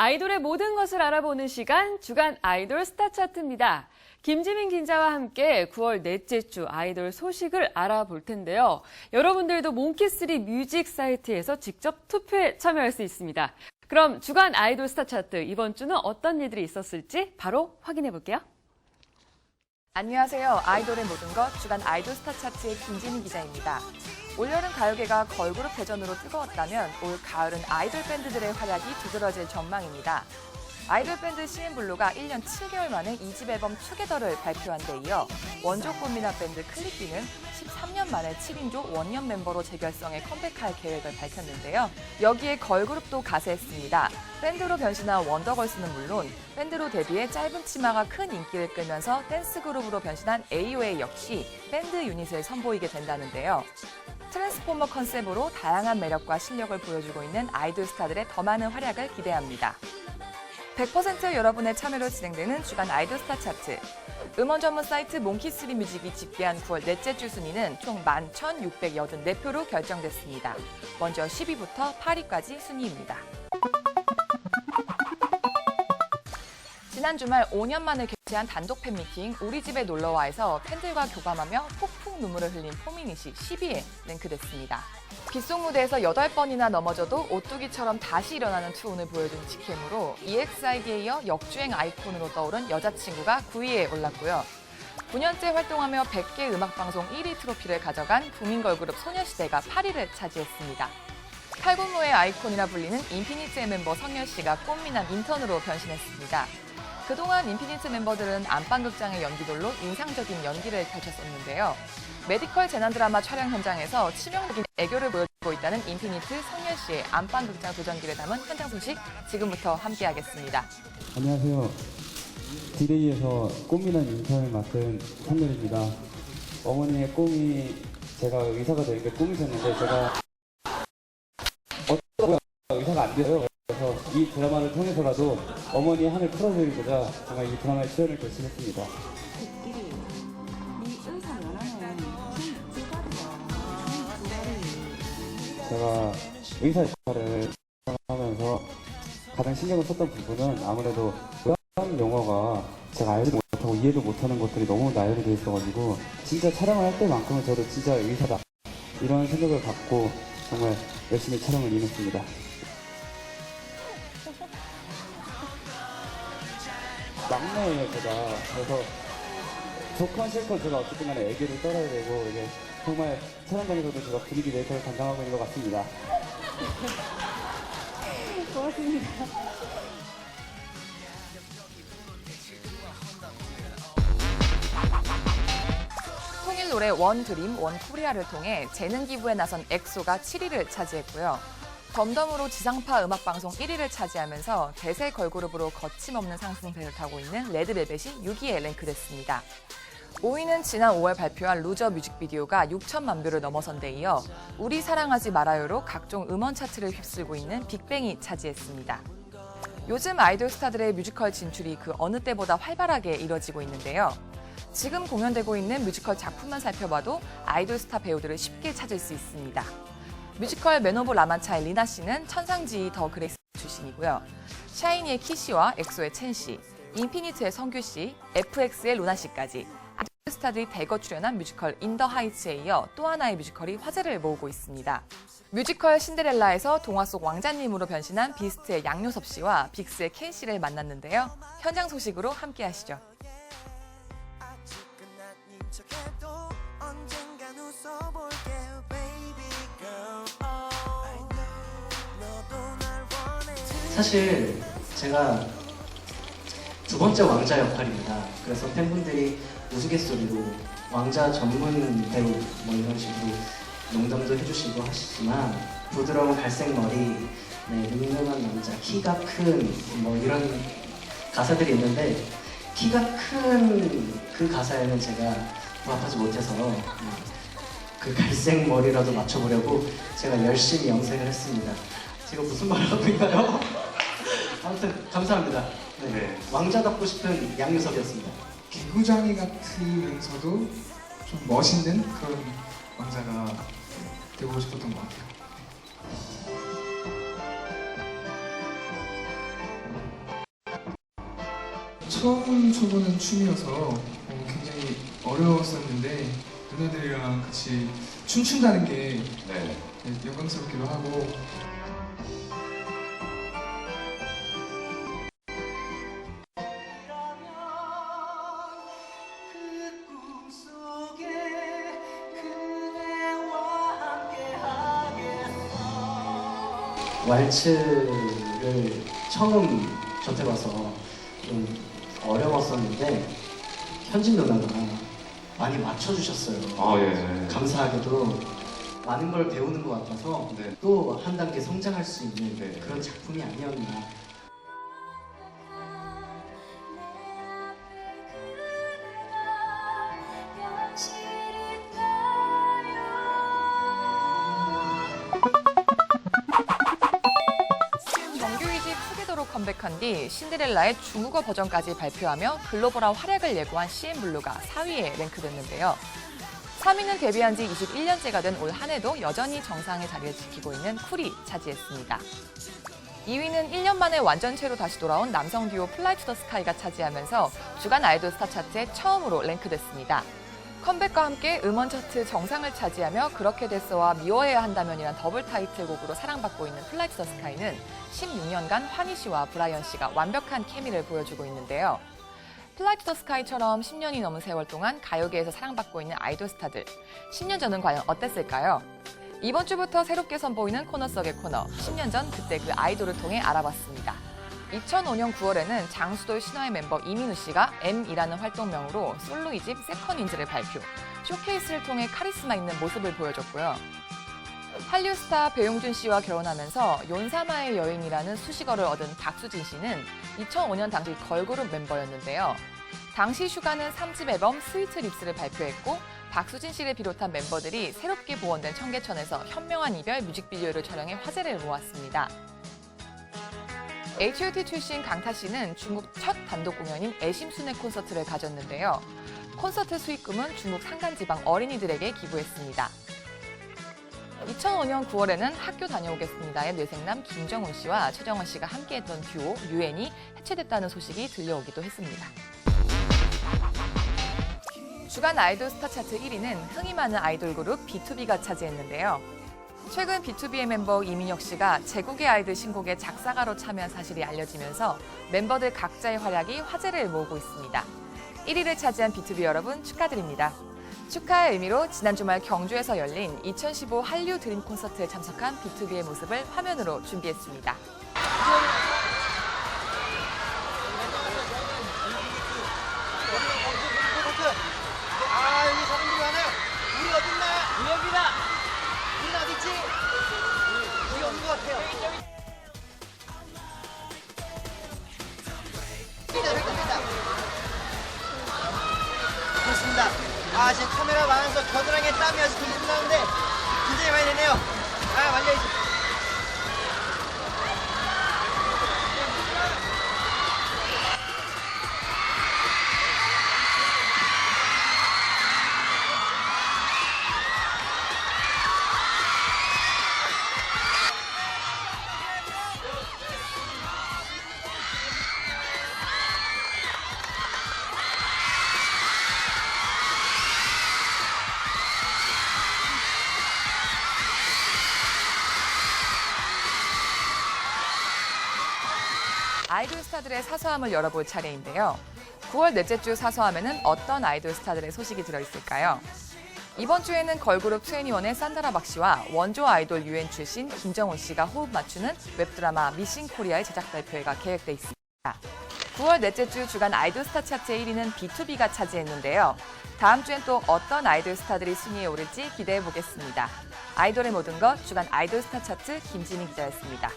아이돌의 모든 것을 알아보는 시간 주간 아이돌 스타 차트입니다. 김지민 기자와 함께 9월 넷째 주 아이돌 소식을 알아볼 텐데요. 여러분들도 몽키3 뮤직 사이트에서 직접 투표에 참여할 수 있습니다. 그럼 주간 아이돌 스타 차트 이번 주는 어떤 일들이 있었을지 바로 확인해 볼게요. 안녕하세요. 아이돌의 모든 것 주간 아이돌 스타 차트의 김진희 기자입니다. 올여름 가요계가 걸그룹 대전으로 뜨거웠다면 올 가을은 아이돌 밴드들의 활약이 두드러질 전망입니다. 아이돌 밴드 CN블루가 1년 7개월 만에 2집 앨범 투게더를 발표한 데 이어 원조 꽃미나 밴드 클릭비는 13년 만에 7인조 원년 멤버로 재결성해 컴백할 계획을 밝혔는데요. 여기에 걸그룹도 가세했습니다. 밴드로 변신한 원더걸스는 물론 밴드로 데뷔해 짧은 치마가 큰 인기를 끌면서 댄스 그룹으로 변신한 AOA 역시 밴드 유닛을 선보이게 된다는데요. 트랜스포머 컨셉으로 다양한 매력과 실력을 보여주고 있는 아이돌 스타들의 더 많은 활약을 기대합니다. 100% 여러분의 참여로 진행되는 주간 아이돌 스타 차트. 음원 전문 사이트 몽키3 뮤직이 집계한 9월 넷째 주 순위는 총 11,684표로 결정됐습니다. 먼저 10위부터 8위까지 순위입니다. 지난 주말 5년 만에 개최한 단독 팬미팅 우리 집에 놀러와에서 팬들과 교감하며 폭풍 눈물을 흘린 포미닛이 10위에 랭크됐습니다. 빗속 무대에서 8번이나 넘어져도 오뚜기처럼 다시 일어나는 투혼을 보여준 직캠으로 EXID에 이어 역주행 아이콘으로 떠오른 여자친구가 9위에 올랐고요. 9년째 활동하며 100개 음악방송 1위 트로피를 가져간 국민 걸그룹 소녀시대가 8위를 차지했습니다. 팔군무의 아이콘이라 불리는 인피니트의 멤버 성열 씨가 꽃미남 인턴으로 변신했습니다. 그동안 인피니트 멤버들은 안방극장의 연기돌로 인상적인 연기를 펼쳤었는데요. 메디컬 재난 드라마 촬영 현장에서 치명적인 애교를 보여주고 있다는 인피니트 성열 씨의 안방극장 도전기를 담은 현장 소식 지금부터 함께하겠습니다. 안녕하세요. 디데이에서 꽃미남 인턴을 맡은 한늘입니다. 어머니의 꿈이 제가 의사가 게 꿈이셨는데 제가 의사가 안 돼요. 그래서 이 드라마를 통해서라도 어머니의 한을 풀어드리고자 정말 이 드라마에 출연을 결심했습니다. 제가 의사 역할을 하면서 가장 신경을 썼던 부분은 아무래도 의학 용어가 제가 알지 못하고 이해도 못하는 것들이 너무 나열이 돼 있어가지고 진짜 촬영을 할 때만큼은 저도 진짜 의사다 이런 생각을 갖고 정말 열심히 촬영을 임했습니다. 제가 그래서 좋건 싫건 제가 어쨌든 간에 애교를 떨어야 되고 이게 정말 촬영장에서도 제가 분위기 메이커를 담당하고 있는 것 같습니다. 고맙습니다. 통일 노래 원 드림 원 코리아를 통해 재능 기부에 나선 엑소가 7위를 차지했고요. 덤덤으로 지상파 음악 방송 1위를 차지하면서 대세 걸그룹으로 거침없는 상승세를 타고 있는 레드벨벳이 6위에 랭크됐습니다. 5위는 지난 5월 발표한 루저 뮤직비디오가 6천만 뷰를 넘어선 데 이어 우리 사랑하지 말아요로 각종 음원 차트를 휩쓸고 있는 빅뱅이 차지했습니다. 요즘 아이돌 스타들의 뮤지컬 진출이 그 어느 때보다 활발하게 이뤄지고 있는데요. 지금 공연되고 있는 뮤지컬 작품만 살펴봐도 아이돌 스타 배우들을 쉽게 찾을 수 있습니다. 뮤지컬 맨 오브 라만차의 리나 씨는 천상지휘 더 그레이스 출신이고요. 샤이니의 키 씨와 엑소의 첸 씨, 인피니트의 성규 씨, FX의 루나 씨까지 스타들이 대거 출연한 뮤지컬 인더 하이츠에 이어 또 하나의 뮤지컬이 화제를 모으고 있습니다. 뮤지컬 신데렐라에서 동화 속 왕자님으로 변신한 비스트의 양요섭 씨와 빅스의 켄 씨를 만났는데요. 현장 소식으로 함께 하시죠. 사실 제가 두 번째 왕자 역할입니다. 그래서 팬분들이 우스갯소리로 왕자 전문 배우 뭐 이런 식으로 농담도 해주시고 하시지만 부드러운 갈색 머리, 네, 늠름한 남자, 키가 큰 뭐 이런 가사들이 있는데 키가 큰 그 가사에는 제가 부합하지 못해서 음, 그 갈색 머리라도 맞춰보려고 제가 열심히 염색을 했습니다. 제가 무슨 말을 하고 있나요? 아무튼 감사합니다. 네. 왕자답고 싶은 양유섭이었습니다. 개구장이 같으면서도 좀 멋있는 그런 왕자가 되고 싶었던 것 같아요. 처음 쳐보는 춤이어서 어, 굉장히 어려웠었는데 누나들이랑 같이 춤춘다는 게 네. 네, 영광스럽기도 하고 왈츠를 처음 접해봐서 좀 어려웠었는데 현진 누나가 많이 맞춰주셨어요. 아, 예. 감사하게도 많은 걸 배우는 것 같아서 네. 또 한 단계 성장할 수 있는 네. 그런 작품이 아니었나. 컴백한 뒤 신데렐라의 중국어 버전까지 발표하며 글로벌한 활약을 예고한 CN블루가 4위에 랭크됐는데요. 3위는 데뷔한 지 21년째가 된 올 한 해도 여전히 정상의 자리를 지키고 있는 쿨이 차지했습니다. 2위는 1년 만에 완전체로 다시 돌아온 남성 듀오 플라이 투 더 스카이가 차지하면서 주간 아이돌 스타 차트에 처음으로 랭크됐습니다. 컴백과 함께 음원 차트 정상을 차지하며 그렇게 됐어와 미워해야 한다면이란 더블 타이틀곡으로 사랑받고 있는 플라이 투더 스카이는 16년간 환희 씨와 브라이언 씨가 완벽한 케미를 보여주고 있는데요. 플라이 투더 스카이처럼 10년이 넘은 세월 동안 가요계에서 사랑받고 있는 아이돌 스타들. 10년 전은 과연 어땠을까요? 이번 주부터 새롭게 선보이는 코너 속의 코너. 10년 전 그때 그 아이돌을 통해 알아봤습니다. 2005년 9월에는 장수돌 신화의 멤버 이민우 씨가 M이라는 활동명으로 솔로 2집 세컨 인즈를 발표. 쇼케이스를 통해 카리스마 있는 모습을 보여줬고요. 한류 스타 배용준 씨와 결혼하면서 용사마의 여인이라는 수식어를 얻은 박수진 씨는 2005년 당시 걸그룹 멤버였는데요. 당시 슈가는 3집 앨범 스위트 립스를 발표했고 박수진 씨를 비롯한 멤버들이 새롭게 보원된 청계천에서 현명한 이별 뮤직비디오를 촬영해 화제를 모았습니다. H.O.T 출신 강타 씨는 중국 첫 단독 공연인 애심순회 콘서트를 가졌는데요. 콘서트 수익금은 중국 산간지방 어린이들에게 기부했습니다. 2005년 9월에는 학교 다녀오겠습니다의 뇌생남 김정훈 씨와 최정원 씨가 함께했던 듀오 유엔이 해체됐다는 소식이 들려오기도 했습니다. 주간 아이돌 스타 차트 1위는 흥이 많은 아이돌 그룹 B2B가 차지했는데요. 최근 B2B의 멤버 이민혁 씨가 제국의 아이들 신곡의 작사가로 참여한 사실이 알려지면서 멤버들 각자의 활약이 화제를 모으고 있습니다. 1위를 차지한 B2B 여러분 축하드립니다. 축하의 의미로 지난 주말 경주에서 열린 2015 한류 드림 콘서트에 참석한 B2B의 모습을 화면으로 준비했습니다. 아 지금 카메라 많아서 겨드랑이에 땀이 아주 듬뿍 나는데 굉장히 많이 되네요. 아 말려야지 아이돌 스타들의 사소함을 열어볼 차례인데요. 9월 넷째 주 사소함에는 어떤 아이돌 스타들의 소식이 들어있을까요? 이번 주에는 걸그룹 21의 산다라 박 씨와 원조 아이돌 유엔 출신 김정훈 씨가 호흡 맞추는 웹드라마 미싱 코리아의 제작 발표회가 계획돼 있습니다. 9월 넷째 주 주간 아이돌 스타 차트의 1위는 B2B가 차지했는데요. 다음 주엔 또 어떤 아이돌 스타들이 순위에 오를지 기대해 보겠습니다. 아이돌의 모든 것 주간 아이돌 스타 차트 김지민 기자였습니다.